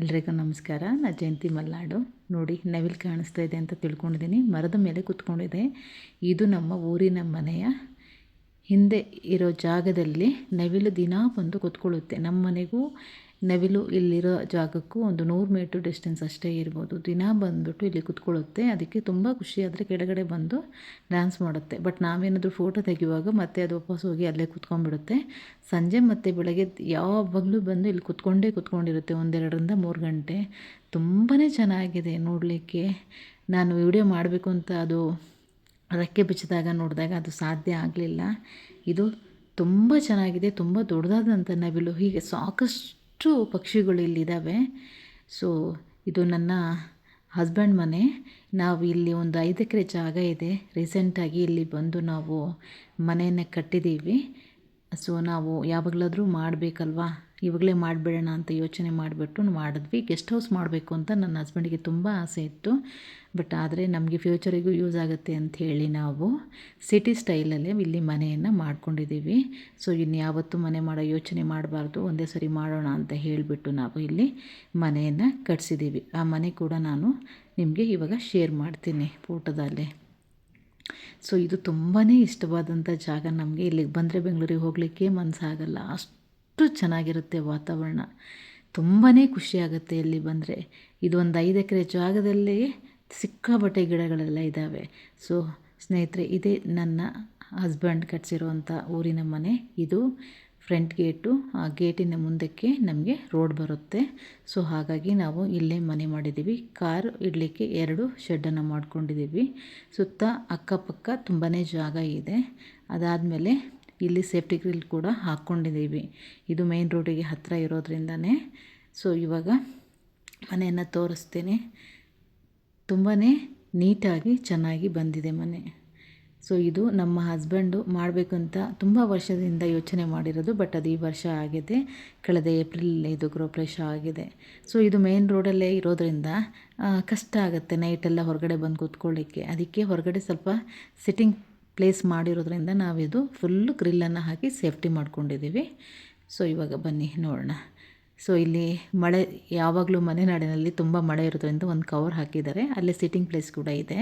ಎಲ್ರಿಗೂ ನಮಸ್ಕಾರ. ನಾ ಜಯಂತಿ ಮಲ್ನಾಡು. ನೋಡಿ, ನವಿಲು ಕಾಣಿಸ್ತಾ ಇದೆ ಅಂತ ತಿಳ್ಕೊಂಡಿದ್ದೀನಿ ಮರದ ಮೇಲೆ ಕೂತ್ಕೊಂಡಿದೆ. ಇದು ನಮ್ಮ ಊರಿನ ಮನೆಯ ಹಿಂದೆ ಇರೋ ಜಾಗದಲ್ಲಿ ನವಿಲು ದಿನ ಬಂದು ಕೂತ್ಕೊಳ್ಳುತ್ತೆ. ನಮ್ಮ ಮನೆಗೂ ನವಿಲು ಇಲ್ಲಿರೋ ಜಾಗಕ್ಕೂ ಒಂದು ನೂರು ಮೀಟ್ರ್ ಡಿಸ್ಟೆನ್ಸ್ ಅಷ್ಟೇ ಇರ್ಬೋದು. ದಿನ ಬಂದುಬಿಟ್ಟು ಇಲ್ಲಿ ಕುತ್ಕೊಳ್ಳುತ್ತೆ. ಅದಕ್ಕೆ ತುಂಬ ಖುಷಿ ಆದರೆ ಕೆಳಗಡೆ ಬಂದು ಡ್ಯಾನ್ಸ್ ಮಾಡುತ್ತೆ. ಬಟ್ ನಾವೇನಾದರೂ ಫೋಟೋ ತೆಗೆಯುವಾಗ ಮತ್ತೆ ಅದು ವಾಪಸ್ ಹೋಗಿ ಅಲ್ಲೇ ಕುತ್ಕೊಂಡ್ಬಿಡುತ್ತೆ. ಸಂಜೆ ಮತ್ತು ಬೆಳಗ್ಗೆ ಯಾವಾಗಲೂ ಬಂದು ಇಲ್ಲಿ ಕುತ್ಕೊಂಡೇ ಕುತ್ಕೊಂಡಿರುತ್ತೆ ಒಂದೆರಡರಿಂದ ಮೂರು ಗಂಟೆ. ತುಂಬಾ ಚೆನ್ನಾಗಿದೆ ನೋಡಲಿಕ್ಕೆ. ನಾನು ವಿಡಿಯೋ ಮಾಡಬೇಕು ಅಂತ ಅದು ರೆಕ್ಕೆ ಬಿಚ್ಚಿದಾಗ ನೋಡಿದಾಗ ಅದು ಸಾಧ್ಯ ಆಗಲಿಲ್ಲ. ಇದು ತುಂಬ ಚೆನ್ನಾಗಿದೆ, ತುಂಬ ದೊಡ್ಡದಾದಂಥ ನವಿಲು. ಹೀಗೆ ಸಾಕಷ್ಟು ಅಷ್ಟು ಪಕ್ಷಿಗಳು ಇಲ್ಲಿದ್ದಾವೆ ಸೊ ಇದು ನನ್ನ ಹಸ್ಬೆಂಡ್ ಮನೆ. ನಾವು ಇಲ್ಲಿ ಒಂದು ಐದು ಎಕರೆ ಜಾಗ ಇದೆ. ರೀಸೆಂಟಾಗಿ ಇಲ್ಲಿ ಬಂದು ನಾವು ಮನೆಯನ್ನು ಕಟ್ಟಿದ್ದೀವಿ. ಸೊ ನಾವು ಯಾವಾಗಲಾದರೂ ಮಾಡಬೇಕಲ್ವಾ? ಇವಾಗಲೇ ಮಾಡಿಬಿಡೋಣ ಅಂತ ಯೋಚನೆ ಮಾಡಿಬಿಟ್ಟು ಮಾಡಿದ್ವಿ. ಗೆಸ್ಟ್ ಹೌಸ್ ಮಾಡಬೇಕು ಅಂತ ನನ್ನ ಹಸ್ಬೆಂಡಿಗೆ ತುಂಬ ಆಸೆ ಇತ್ತು. ಬಟ್ ಆದರೆ ನಮಗೆ ಫ್ಯೂಚರಿಗೂ ಯೂಸ್ ಆಗುತ್ತೆ ಅಂತ ಹೇಳಿ ನಾವು ಸಿಟಿ ಸ್ಟೈಲಲ್ಲೇ ಇಲ್ಲಿ ಮನೆಯನ್ನು ಮಾಡ್ಕೊಂಡಿದ್ದೀವಿ. ಸೊ ಇನ್ನು ಯಾವತ್ತೂ ಮನೆ ಮಾಡೋ ಯೋಚನೆ ಮಾಡಬಾರ್ದು. ಒಂದೇ ಸರಿ ಮಾಡೋಣ ಅಂತ ಹೇಳಿಬಿಟ್ಟು ನಾವು ಇಲ್ಲಿ ಮನೆಯನ್ನು ಕಟ್ಸಿದ್ದೀವಿ. ಆ ಮನೆ ಕೂಡ ನಾನು ನಿಮಗೆ ಇವಾಗ ಶೇರ್ ಮಾಡ್ತೀನಿ ಫೋಟೋದಲ್ಲಿ. ಸೊ ಇದು ತುಂಬಾ ಇಷ್ಟವಾದಂಥ ಜಾಗ ನಮಗೆ ಇಲ್ಲಿಗೆ ಬಂದರೆ ಬೆಂಗಳೂರಿಗೆ ಹೋಗಲಿಕ್ಕೆ ಮನಸ್ಸಾಗಲ್ಲ ಅಷ್ಟು ಚೆನ್ನಾಗಿರುತ್ತೆ ವಾತಾವರಣ. ತುಂಬಾ ಖುಷಿಯಾಗುತ್ತೆ ಇಲ್ಲಿ ಬಂದರೆ. ಇದು ಒಂದು ಐದು ಎಕರೆ ಜಾಗದಲ್ಲಿ ಸಿಕ್ಕಾಪಟ್ಟೆ ಗಿಡಗಳೆಲ್ಲ ಇದ್ದಾವೆ ಸೊ ಸ್ನೇಹಿತರೆ, ಇದೇ ನನ್ನ ಹಸ್ಬೆಂಡ್ ಕಟ್ಸಿರುವಂಥ ಊರಿನ ಮನೆ. ಇದು ಫ್ರಂಟ್ ಗೇಟು, ಆ ಗೇಟಿನ ಮುಂದಕ್ಕೆ ನಮಗೆ ರೋಡ್ ಬರುತ್ತೆ. ಸೊ, ಹಾಗಾಗಿ ನಾವು ಇಲ್ಲೇ ಮನೆ ಮಾಡಿದ್ದೀವಿ. ಕಾರ್ ಇಡಲಿಕ್ಕೆ ಎರಡು ಶೆಡ್ಡನ್ನು ಮಾಡ್ಕೊಂಡಿದ್ದೀವಿ. ಸುತ್ತ ಅಕ್ಕಪಕ್ಕ ತುಂಬಾ ಜಾಗ ಇದೆ. ಅದಾದಮೇಲೆ ಇಲ್ಲಿ ಸೇಫ್ಟಿ ಗ್ರಿಲ್ ಕೂಡ ಹಾಕ್ಕೊಂಡಿದ್ದೀವಿ. ಇದು ಮೇನ್ ರೋಡಿಗೆ ಹತ್ತಿರ ಇರೋದ್ರಿಂದನೇ. ಸೊ, ಇವಾಗ ಮನೆಯನ್ನು ತೋರಿಸ್ತೇನೆ. ತುಂಬಾ ನೀಟಾಗಿ ಚೆನ್ನಾಗಿ ಬಂದಿದೆ ಮನೆ. ಸೊ ಇದು ನಮ್ಮ ಹಸ್ಬೆಂಡು ಮಾಡಬೇಕಂತ ತುಂಬ ವರ್ಷದಿಂದ ಯೋಚನೆ ಮಾಡಿರೋದು ಬಟ್ ಅದು ಈ ವರ್ಷ ಆಗಿದೆ. ಕಳೆದ ಏಪ್ರಿಲ್ ಇದು ಗೃಹಪ್ರವೇಶ ಆಗಿದೆ. ಸೊ ಇದು ಮೇನ್ ರೋಡಲ್ಲೇ ಇರೋದ್ರಿಂದ ಕಷ್ಟ ಆಗುತ್ತೆ. ನೈಟೆಲ್ಲ ಹೊರಗಡೆ ಬಂದು ಕೂತ್ಕೊಳ್ಳಿಕ್ಕೆ. ಅದಕ್ಕೆ ಹೊರಗಡೆ ಸ್ವಲ್ಪ ಸಿಟ್ಟಿಂಗ್ ಪ್ಲೇಸ್ ಮಾಡಿರೋದ್ರಿಂದ ನಾವಿದು ಫುಲ್ಲು ಗ್ರಿಲ್ಲನ್ನು ಹಾಕಿ ಸೇಫ್ಟಿ ಮಾಡ್ಕೊಂಡಿದ್ದೀವಿ. ಸೊ ಇವಾಗ ಬನ್ನಿ ನೋಡೋಣ. ಸೊ ಇಲ್ಲಿ ಮಳೆ ಯಾವಾಗಲೂ ಮಲೆನಾಡಿನಲ್ಲಿ ತುಂಬ ಮಳೆ ಇರೋದ್ರಿಂದ ಒಂದು ಕವರ್ ಹಾಕಿದ್ದಾರೆ. ಅಲ್ಲೇ ಸಿಟ್ಟಿಂಗ್ ಪ್ಲೇಸ್ ಕೂಡ ಇದೆ.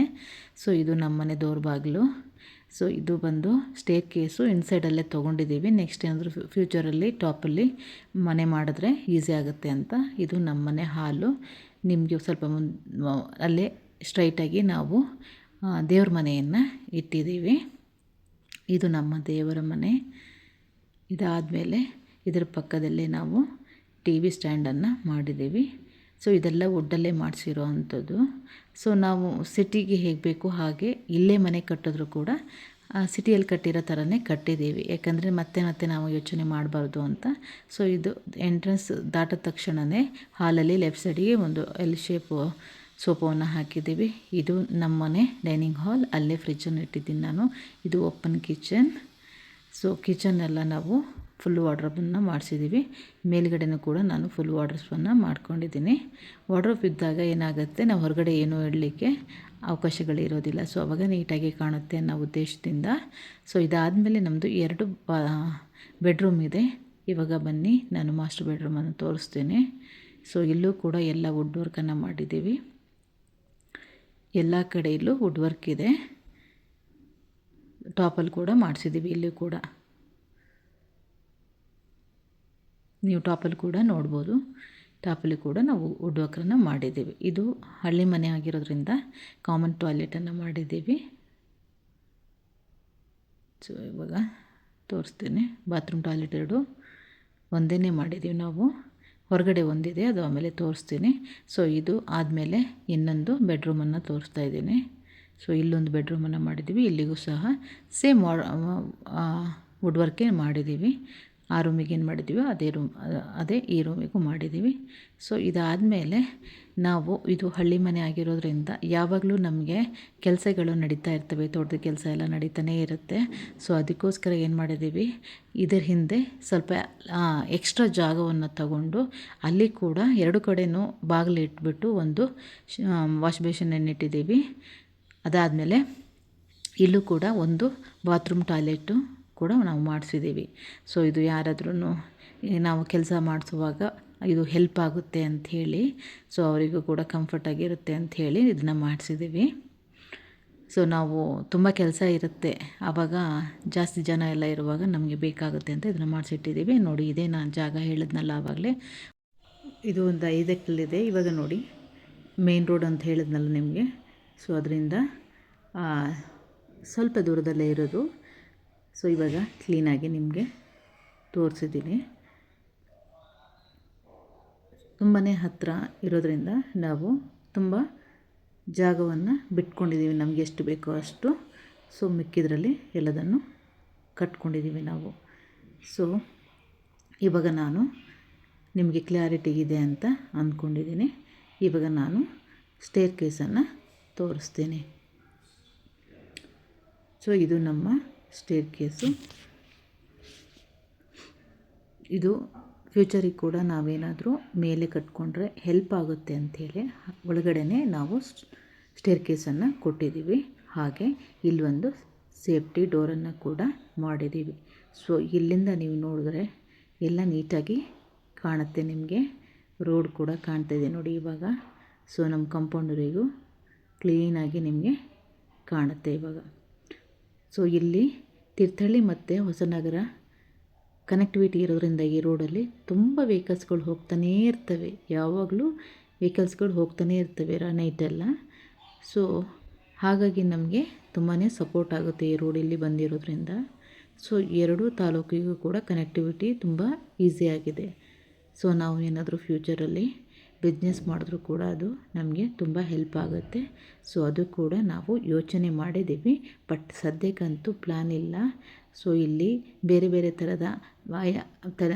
ಸೊ ಇದು ನಮ್ಮ ಮನೆ ದೋರ್ ಬಾಗಿಲು. ಸೊ ಇದು ಬಂದು ಸ್ಟೇರ್ ಕೇಸು ಇನ್ಸೈಡಲ್ಲೇ ತೊಗೊಂಡಿದ್ದೀವಿ. ನೆಕ್ಸ್ಟ್ ಏನಾದರೂ ಫ್ಯೂಚರಲ್ಲಿ ಟಾಪಲ್ಲಿ ಮನೆ ಮಾಡಿದ್ರೆ ಈಸಿ ಆಗುತ್ತೆ ಅಂತ. ಇದು ನಮ್ಮ ಮನೆ ಹಾಲು. ನಿಮಗೆ ಸ್ವಲ್ಪ ಮುನ್ ಅಲ್ಲೇ ಸ್ಟ್ರೈಟಾಗಿ ನಾವು ದೇವ್ರ ಮನೆಯನ್ನು ಇಟ್ಟಿದ್ದೀವಿ. ಇದು ನಮ್ಮ ದೇವರ ಮನೆ. ಇದಾದಮೇಲೆ ಇದರ ಪಕ್ಕದಲ್ಲೇ ನಾವು ಟಿ ವಿ ಸ್ಟ್ಯಾಂಡನ್ನು ಮಾಡಿದ್ದೀವಿ. ಸೊ, ಇದೆಲ್ಲ ವುಡ್ಡಲ್ಲೇ ಮಾಡಿಸಿರೋ ಅಂಥದ್ದು. ಸೊ, ನಾವು ಸಿಟಿಗೆ ಹೇಗೆ ಬೇಕು ಹಾಗೆ ಇಲ್ಲೇ ಮನೆ ಕಟ್ಟಿದ್ರು ಕೂಡ ಸಿಟಿಯಲ್ಲಿ ಕಟ್ಟಿರೋ ಥರನೇ ಕಟ್ಟಿದ್ದೀವಿ. ಯಾಕಂದರೆ ಮತ್ತೆ ಮತ್ತೆ ನಾವು ಯೋಚನೆ ಮಾಡಬಾರ್ದು ಅಂತ. ಸೊ, ಇದು ಎಂಟ್ರೆನ್ಸ್ ದಾಟಿದ ತಕ್ಷಣವೇ ಹಾಲಲ್ಲಿ ಲೆಫ್ಟ್ ಸೈಡಿಗೆ ಒಂದು ಎಲ್ ಶೇಪ್ ಸೋಫಾವನ್ನು ಹಾಕಿದ್ದೀವಿ. ಇದು ನಮ್ಮನೆ ಡೈನಿಂಗ್ ಹಾಲ್. ಅಲ್ಲೇ ಫ್ರಿಜ್ಜನ್ನು ಇಟ್ಟಿದ್ದೀನಿ ನಾನು. ಇದು ಓಪನ್ ಕಿಚನ್. ಸೊ ಕಿಚನ್ನೆಲ್ಲ ನಾವು ಫುಲ್ ವಾಡ್ರೋಬನ್ನು ಮಾಡಿಸಿದ್ದೀವಿ ಮೇಲ್ಗಡೆನೂ ಕೂಡ ನಾನು ಫುಲ್ ವಾಡ್ರೋಬನ್ನು ಮಾಡ್ಕೊಂಡಿದ್ದೀನಿ. ವಾಡ್ರೋಬ್ ಇದ್ದಾಗ ಏನಾಗುತ್ತೆ, ನಾವು ಹೊರಗಡೆ ಏನೂ ಇಡಲಿಕ್ಕೆ ಅವಕಾಶಗಳಿರೋದಿಲ್ಲ. ಸೊ ಅವಾಗ ನೀಟಾಗಿ ಕಾಣುತ್ತೆ ಅನ್ನೋ ಉದ್ದೇಶದಿಂದ. ಸೊ ಇದಾದಮೇಲೆ ನಮ್ಮದು ಎರಡು ಬೆಡ್ರೂಮ್ ಇದೆ. ಇವಾಗ ಬನ್ನಿ, ನಾನು ಮಾಸ್ಟರ್ ಬೆಡ್ರೂಮನ್ನು ತೋರಿಸ್ತೇನೆ. ಸೊ ಇಲ್ಲೂ ಕೂಡ ಎಲ್ಲ ವುಡ್ ವರ್ಕನ್ನು ಮಾಡಿದ್ದೀವಿ ಎಲ್ಲ ಕಡೆಯಲ್ಲೂ ವುಡ್ ವರ್ಕ್ ಇದೆ. ಟಾಪಲ್ಲಿ ಕೂಡ ಮಾಡಿಸಿದ್ದೀವಿ ಇಲ್ಲೂ ಕೂಡ. ನೀವು ಟಾಪಲ್ಲಿ ಕೂಡ ನೋಡ್ಬೋದು. ಟಾಪಲ್ಲಿ ಕೂಡ ನಾವು ವುಡ್ ವರ್ಕನ್ನು ಮಾಡಿದ್ದೀವಿ. ಇದು ಹಳ್ಳಿ ಮನೆ ಆಗಿರೋದ್ರಿಂದ ಕಾಮನ್ ಟಾಯ್ಲೆಟನ್ನು ಮಾಡಿದ್ದೀವಿ. ಸೊ ಇವಾಗ ತೋರಿಸ್ತೇನೆ. ಬಾತ್ರೂಮ್ ಟಾಯ್ಲೆಟ್ ಎರಡು ಒಂದೇ ಮಾಡಿದ್ದೀವಿ ನಾವು. ಹೊರಗಡೆ ಒಂದಿದೆ, ಅದು ಆಮೇಲೆ ತೋರಿಸ್ತೀನಿ. ಸೊ ಇದು ಆದಮೇಲೆ ಇನ್ನೊಂದು ಬೆಡ್ರೂಮನ್ನು ತೋರಿಸ್ತಾ ಇದ್ದೀನಿ. ಸೊ ಇಲ್ಲೊಂದು ಬೆಡ್ರೂಮನ್ನು ಮಾಡಿದ್ದೀವಿ. ಇಲ್ಲಿಗೂ ಸಹ ಸೇಮ್ ವುಡ್ ವರ್ಕೇ ಮಾಡಿದ್ದೀವಿ. ಆ ರೂಮಿಗೆ ಏನು ಮಾಡಿದ್ದೀವೋ ಅದೇ ರೂಮ್ ಅದೇ ಈ ರೂಮಿಗೂ ಮಾಡಿದ್ದೀವಿ ಸೊ ಇದಾದಮೇಲೆ ನಾವು ಇದು ಹಳ್ಳಿ ಮನೆ ಆಗಿರೋದ್ರಿಂದ ಯಾವಾಗಲೂ ನಮಗೆ ಕೆಲಸಗಳು ನಡೀತಾ ಇರ್ತವೆ, ತೋಟದ ಕೆಲಸ ಎಲ್ಲ ನಡೀತಾನೇ ಇರುತ್ತೆ. ಸೊ ಅದಕ್ಕೋಸ್ಕರ ಏನು ಮಾಡಿದ್ದೀವಿ ಇದರ ಹಿಂದೆ ಸ್ವಲ್ಪ ಎಕ್ಸ್ಟ್ರಾ ಜಾಗವನ್ನು ತಗೊಂಡು ಅಲ್ಲಿ ಕೂಡ ಎರಡು ಕಡೆಯೂ ಬಾಗಿಲು ಇಟ್ಬಿಟ್ಟು ಒಂದು ವಾಶ್ ಬೇಷನನ್ನು ಇಟ್ಟಿದ್ದೀವಿ ಅದಾದಮೇಲೆ ಇಲ್ಲೂ ಕೂಡ ಒಂದು ಬಾತ್ರೂಮ್ ಟಾಯ್ಲೆಟು ಕೂಡ ನಾವು ಮಾಡಿಸಿದ್ದೀವಿ. ಸೊ ಇದು ಯಾರಾದ್ರೂ ನಾವು ಕೆಲಸ ಮಾಡಿಸುವಾಗ ಇದು ಹೆಲ್ಪ್ ಆಗುತ್ತೆ ಅಂಥೇಳಿ ಸೊ ಅವರಿಗೂ ಕೂಡ ಕಂಫರ್ಟಾಗಿರುತ್ತೆ ಅಂಥೇಳಿ ಇದನ್ನ ಮಾಡಿಸಿದ್ದೀವಿ. ಸೊ ನಾವು ತುಂಬ ಕೆಲಸ ಇರುತ್ತೆ. ಆವಾಗ ಜಾಸ್ತಿ ಜನ ಎಲ್ಲ ಇರುವಾಗ ನಮಗೆ ಬೇಕಾಗುತ್ತೆ ಅಂತ ಇದನ್ನು ಮಾಡಿಸಿಟ್ಟಿದ್ದೀವಿ. ನೋಡಿ, ಇದೇ ನಾನು ಜಾಗ ಹೇಳಿದ್ನಲ್ಲ ಆವಾಗಲೇ ಇದು ಒಂದು ಐದಕ್ಕಲ್ಲಿದೆ. ಇವಾಗ ನೋಡಿ ಮೇನ್ ರೋಡ್ ಅಂತ ಹೇಳಿದ್ನಲ್ಲ ನಿಮಗೆ. ಸೊ ಅದರಿಂದ ಸ್ವಲ್ಪ ದೂರದಲ್ಲೇ ಇರೋದು. ಸೊ, ಇವಾಗ ಕ್ಲೀನಾಗಿ ನಿಮಗೆ ತೋರಿಸಿದ್ದೀನಿ. ತುಂಬಾ ಹತ್ತಿರ ಇರೋದರಿಂದ ನಾವು ತುಂಬ ಜಾಗವನ್ನು ಬಿಟ್ಕೊಂಡಿದ್ದೀವಿ ನಮಗೆ ಎಷ್ಟು ಬೇಕೋ ಅಷ್ಟು. ಸೊ, ಮಿಕ್ಕಿದ್ರಲ್ಲಿ ಎಲ್ಲದನ್ನು ಕಟ್ಕೊಂಡಿದ್ದೀವಿ ನಾವು. ಸೊ, ಇವಾಗ ನಾನು ನಿಮಗೆ ಕ್ಲಾರಿಟಿ ಇದೆ ಅಂತ ಅಂದ್ಕೊಂಡಿದ್ದೀನಿ ಇವಾಗ ನಾನು ಸ್ಟೇರ್ ಕೇಸನ್ನು ತೋರಿಸ್ತೀನಿ. ಸೊ, ಇದು ನಮ್ಮ ಸ್ಟೇರ್ ಕೇಸು ಇದು ಫ್ಯೂಚರಿಗೆ ಕೂಡ ನಾವೇನಾದರೂ ಮೇಲೆ ಕಟ್ಕೊಂಡ್ರೆ ಹೆಲ್ಪ್ ಆಗುತ್ತೆ ಅಂಥೇಳಿ ಒಳಗಡೆ ನಾವು ಸ್ಟೇರ್ ಕೇಸನ್ನು ಕೊಟ್ಟಿದ್ದೀವಿ ಹಾಗೆ ಇಲ್ಲೊಂದು ಸೇಫ್ಟಿ ಡೋರನ್ನು ಕೂಡ ಮಾಡಿದ್ದೀವಿ ಸೊ ಇಲ್ಲಿಂದ ನೀವು ನೋಡಿದ್ರೆ ಎಲ್ಲ ನೀಟಾಗಿ ಕಾಣುತ್ತೆ ನಿಮಗೆ. ರೋಡ್ ಕೂಡ ಕಾಣ್ತಾ ಇದೆ ನೋಡಿ ಇವಾಗ. ಸೊ ನಮ್ಮ ಕಂಪೌಂಡರಿಗೂ ಕ್ಲೀನಾಗಿ ನಿಮಗೆ ಕಾಣುತ್ತೆ ಇವಾಗ. ಸೊ ಇಲ್ಲಿ ತೀರ್ಥಹಳ್ಳಿ ಮತ್ತು ಹೊಸನಗರ ಕನೆಕ್ಟಿವಿಟಿ ಇರೋದ್ರಿಂದ ಈ ರೋಡಲ್ಲಿ ತುಂಬ ವೆಹಿಕಲ್ಸ್ಗಳು ಹೋಗ್ತಾನೇ ಇರ್ತವೆ. ಯಾವಾಗಲೂ ವೆಹಿಕಲ್ಸ್ಗಳು ಹೋಗ್ತಾನೇ ಇರ್ತವೆ ನೈಟೆಲ್ಲ ಸೊ ಹಾಗಾಗಿ ನಮಗೆ ತುಂಬಾ ಸಪೋರ್ಟ್ ಆಗುತ್ತೆ ಈ ರೋಡ್ ಇಲ್ಲಿ ಬಂದಿರೋದ್ರಿಂದ. ಸೊ ಎರಡೂ ತಾಲೂಕಿಗೂ ಕೂಡ ಕನೆಕ್ಟಿವಿಟಿ ತುಂಬ ಈಸಿಯಾಗಿದೆ ಸೊ ನಾವು ಏನಾದರೂ ಫ್ಯೂಚರಲ್ಲಿ ಬಿಸ್ನೆಸ್ ಮಾಡಿದ್ರೂ ಕೂಡ ಅದು ನಮಗೆ ತುಂಬ ಹೆಲ್ಪ್ ಆಗುತ್ತೆ. ಸೊ ಅದು ಕೂಡ ನಾವು ಯೋಚನೆ ಮಾಡಿದ್ದೀವಿ. ಬಟ್ ಸದ್ಯಕ್ಕಂತೂ ಪ್ಲ್ಯಾನ್ ಇಲ್ಲ. ಸೊ ಇಲ್ಲಿ ಬೇರೆ ಬೇರೆ ಥರದ ವಾಯ ಥರ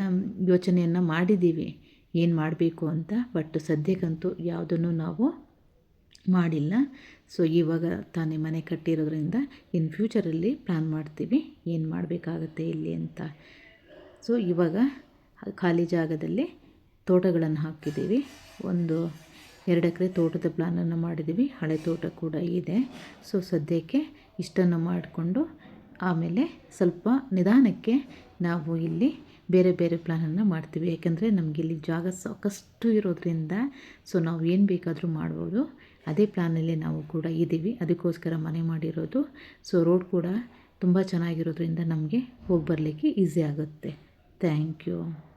ಯೋಚನೆಯನ್ನು ಮಾಡಿದ್ದೀವಿ. ಏನು ಮಾಡಬೇಕು ಅಂತ? ಬಟ್ ಸದ್ಯಕ್ಕಂತೂ ಯಾವುದನ್ನು ನಾವು ಮಾಡಿಲ್ಲ. ಸೊ ಇವಾಗ ತಾನೇ ಮನೆ ಕಟ್ಟಿರೋದ್ರಿಂದ ಇನ್ ಫ್ಯೂಚರಲ್ಲಿ ಪ್ಲ್ಯಾನ್ ಮಾಡ್ತೀವಿ. ಏನು ಮಾಡಬೇಕಾಗತ್ತೆ ಇಲ್ಲಿ ಅಂತ. ಸೊ ಇವಾಗ ಖಾಲಿ ಜಾಗದಲ್ಲಿ ತೋಟಗಳನ್ನು ಹಾಕಿದ್ದೀವಿ. ಒಂದು ಎರಡು ಎಕರೆ ತೋಟದ ಪ್ಲಾನನ್ನು ಮಾಡಿದ್ದೀವಿ. ಹಳೆ ತೋಟ ಕೂಡ ಇದೆ. ಸೊ, ಸದ್ಯಕ್ಕೆ ಇಷ್ಟನ್ನು ಮಾಡಿಕೊಂಡು ಆಮೇಲೆ ಸ್ವಲ್ಪ ನಿಧಾನಕ್ಕೆ ನಾವು ಇಲ್ಲಿ ಬೇರೆ ಬೇರೆ ಪ್ಲ್ಯಾನನ್ನು ಮಾಡ್ತೀವಿ. ಯಾಕೆಂದರೆ ನಮಗಿಲ್ಲಿ ಜಾಗ ಸಾಕಷ್ಟು ಇರೋದ್ರಿಂದ ಸೊ, ನಾವು ಏನು ಬೇಕಾದರೂ ಮಾಡ್ಬೋದು. ಅದೇ ಪ್ಲ್ಯಾನಲ್ಲಿ ನಾವು ಕೂಡ ಇದ್ದೀವಿ. ಅದಕ್ಕೋಸ್ಕರ ಮನೆ ಮಾಡಿರೋದು. ಸೊ, ರೋಡ್ ಕೂಡ ತುಂಬ ಚೆನ್ನಾಗಿರೋದ್ರಿಂದ ನಮಗೆ ಹೋಗಿ ಬರಲಿಕ್ಕೆ ಈಸಿ ಆಗುತ್ತೆ. Thank you.